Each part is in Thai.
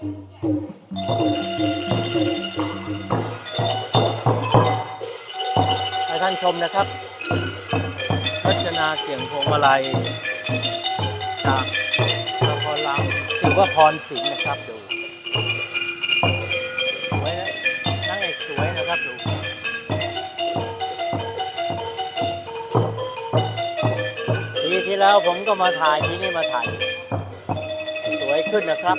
ให้ท่านชมนะครับพัฒนาเสียงพวงมาลัยจากละครลามศิวพรศิลป์นะครับดูสวยนะนางเอกสวยนะครับดูปีที่แล้วผมก็มาถ่ายปีนี้มาถ่าย สวยขึ้นนะครับ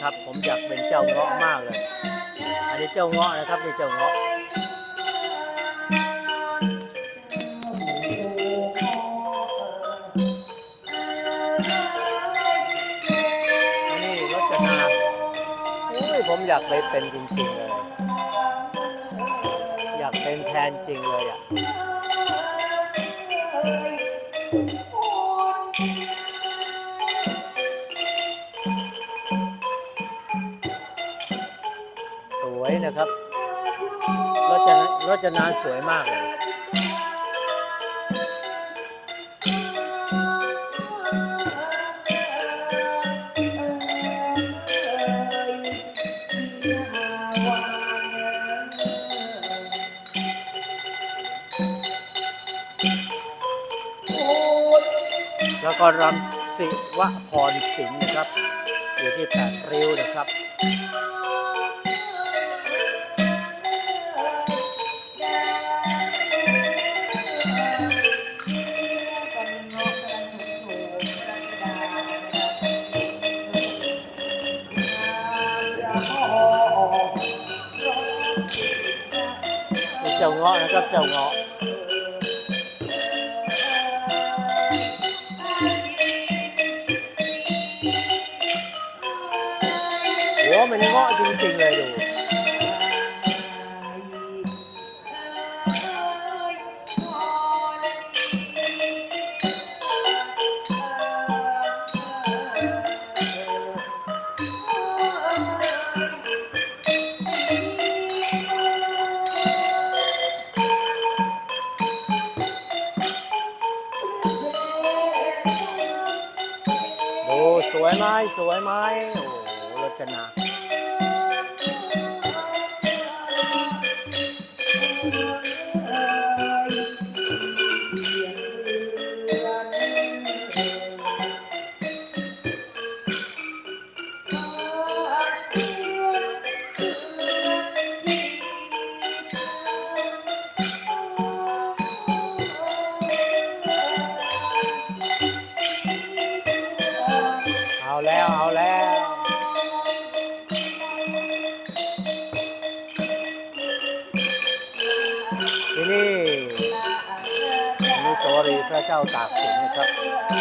นะครับ ผมอยากเป็นเจ้าเงาะมากเลย อันนี้เจ้าเงาะนะครับนี่เจ้าเงาะนนี้รจนาอุ้ยผมอยากไปเป็นจริงๆเลย อยากเป็นแทนจริงเลยอะ รจนาสวยมากเลยแล้วก็รำศิวะพรสิงห์นะครับ อยู่ที่แปดริ้วนะครับ นี่เจ้าเงาะนะครับเจ้าเงาะหัวมันเงาะจริงๆเลยดูดู สวยไหมสวยไหมโอ้โหรจนา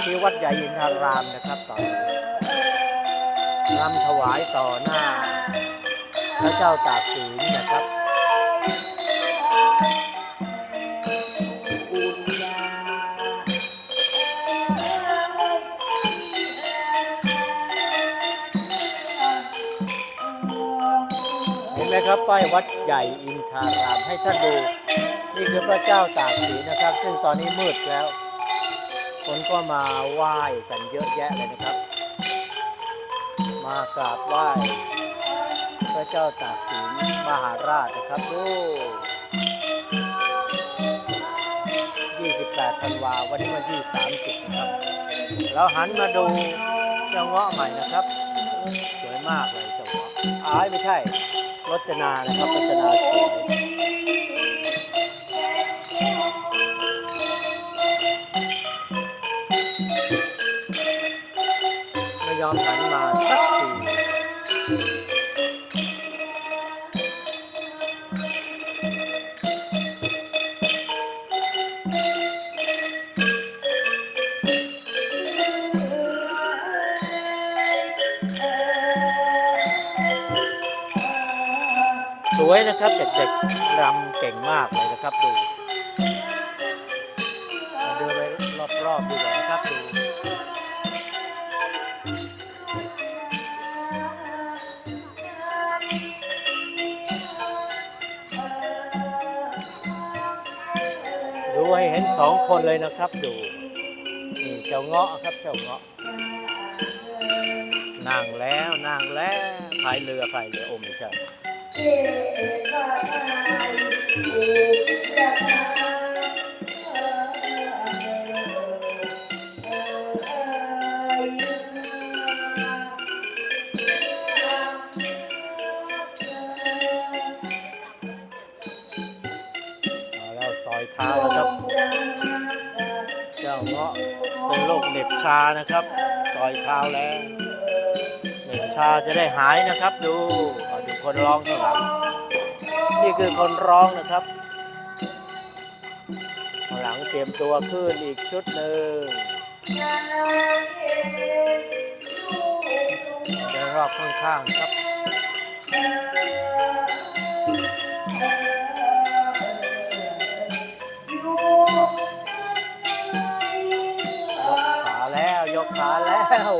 ที่วัดใหญ่อินทารามนะครับตอนนี้รำถวายต่อหน้า พระเจ้าตากสินนะครับเห็นไหมครับป้ายวัดใหญ่อินทารามให้ท่านดู นี่คือพระเจ้าตากสินนะครับ ซึ่งตอนนี้มืดแล้ว คนก็มาไหว้กันเยอะแยะเลยนะครับ มากราบไหว้พระเจ้าตากสินมหาราชนะครับดู28ธันวาวันนี้วันที่ 30 นะครับ แล้วหันมาดูเจ้าเงาะใหม่นะครับ สวยมากเลยเจ้าเงาะอ้ายไม่ใช่รจนานะครับรจนาสวย อมหันมาสักทีสวยนะครับเด็กๆรำเก่งมากเลยนะครับดู ให้เห็นสองคนเลยนะครับดูนี่เจ้าเงาะครับเจ้าเงาะนั่งแล้วนั่งแล้วพายเรือพายเรือโอ้ไม่ใช่เทพาไทยอุประทานเอาแล้วซอยเท้าแล้วครับ เจ้าเงาะเป็นโรคเหน็บชานะครับ ซอยเท้าแล้วเหน็บชาจะได้หายนะครับ ดูดูคนร้องข้างหลังนี่คือคนร้องนะครับข้างหลังเตรียมตัวขึ้นอีกชุดหนึ่งเดินรอบข้างๆครับ กขาแล้วเจ้า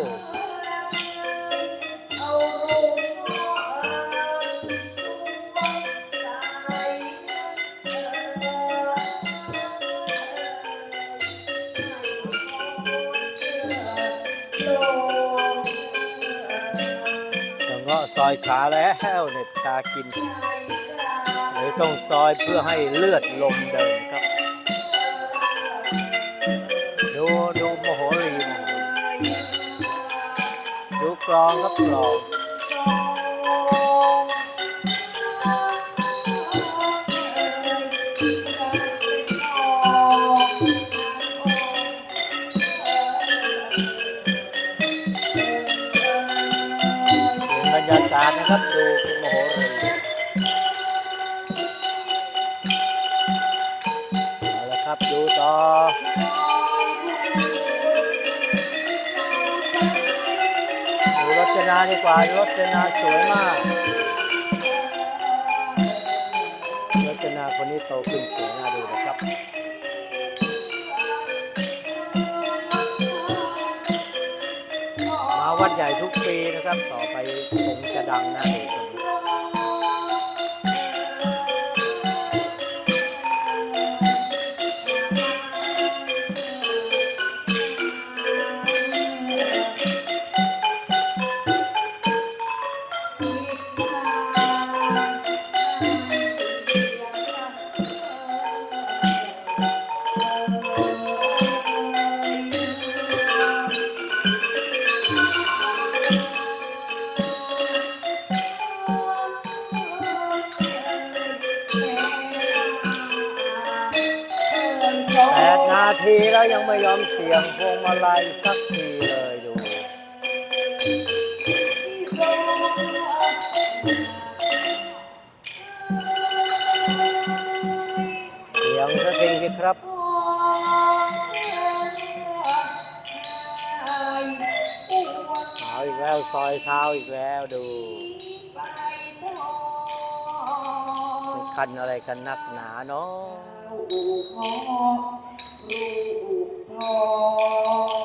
เงาะซอยขาแล้วเหน็บชากินเลยต้องซอยเพื่อให้เลือดลมเดิน กลองครับกลองเป็นบรรยากาศนะครับดูโมโหรีเอาละครับดูต่อ นาดีกว่ารจนาสวยมากรจนาคนนี้โตขึ้นสวยน่าดูนะครับมาวัดใหญ่ทุกปีนะครับ ต่อไปคงจะดังน่าดู ทีแล้วยังไม่ยอมเสียงพวงมาลัยสักทีเลยดู เสียงสักทีสิครับเอาอีกแล้วซอยเท้าอีกแล้วดูคันอะไรกันนักหนาเนาะ เอ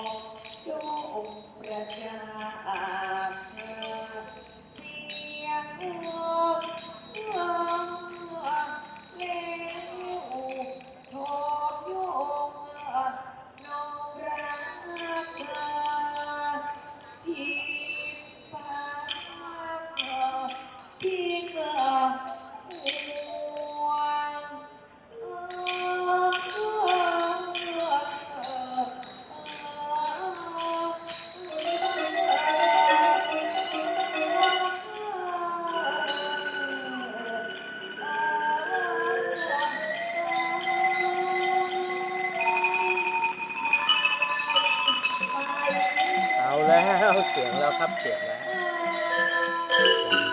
แล้วเสียงแล้วครับเสียงแล้ว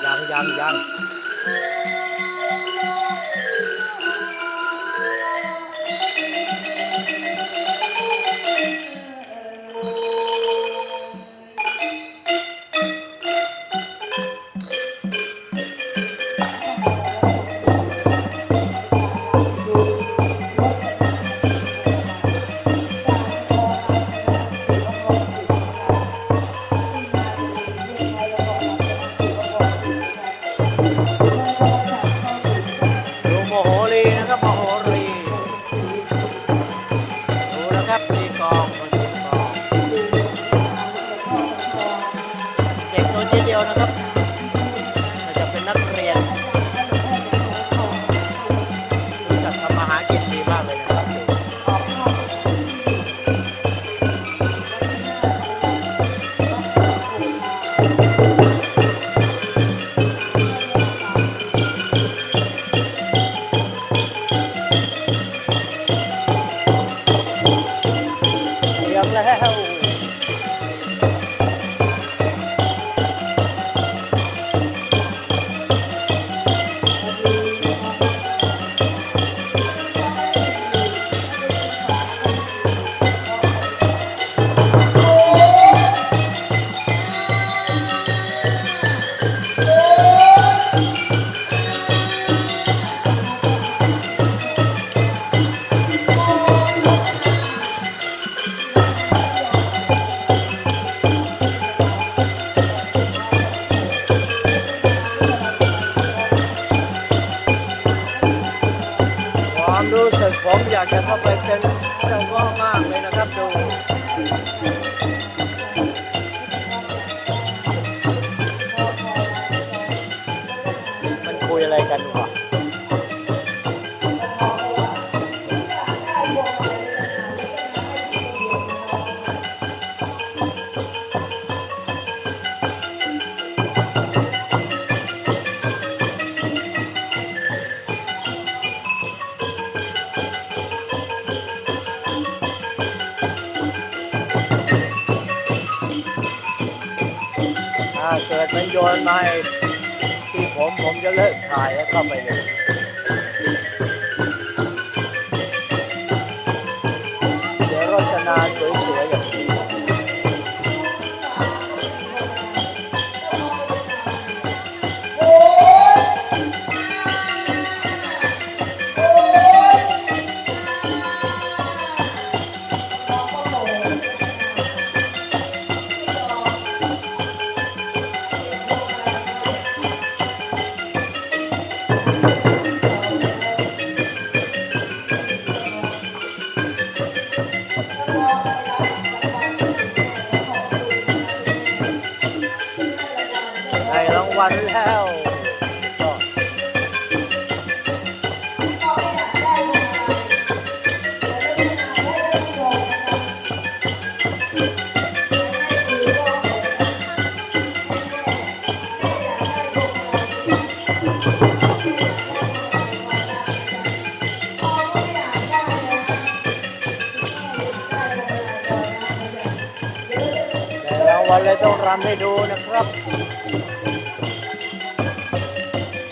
ยังยังยัง ก มันโยนมาให้ที่ผมผมจะเลิกถ่ายแล้วเข้าไปเลย ำให้ดูนะครับ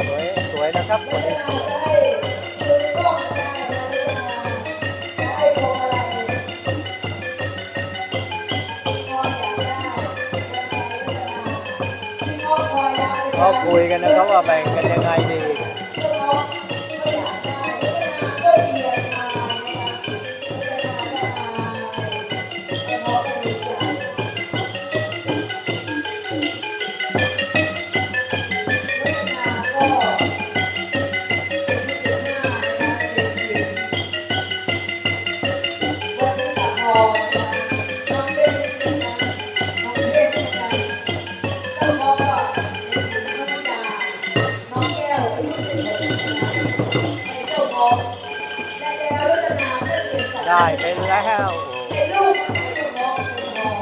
สวยสวยนะครับคนนี้สวยก็คุยกันนะครับว่าแบ่งกันยังไงดี ได้เป็นแล้วเ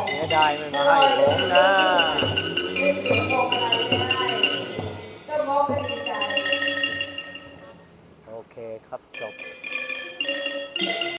สียดายไม่มาให้ผมนะ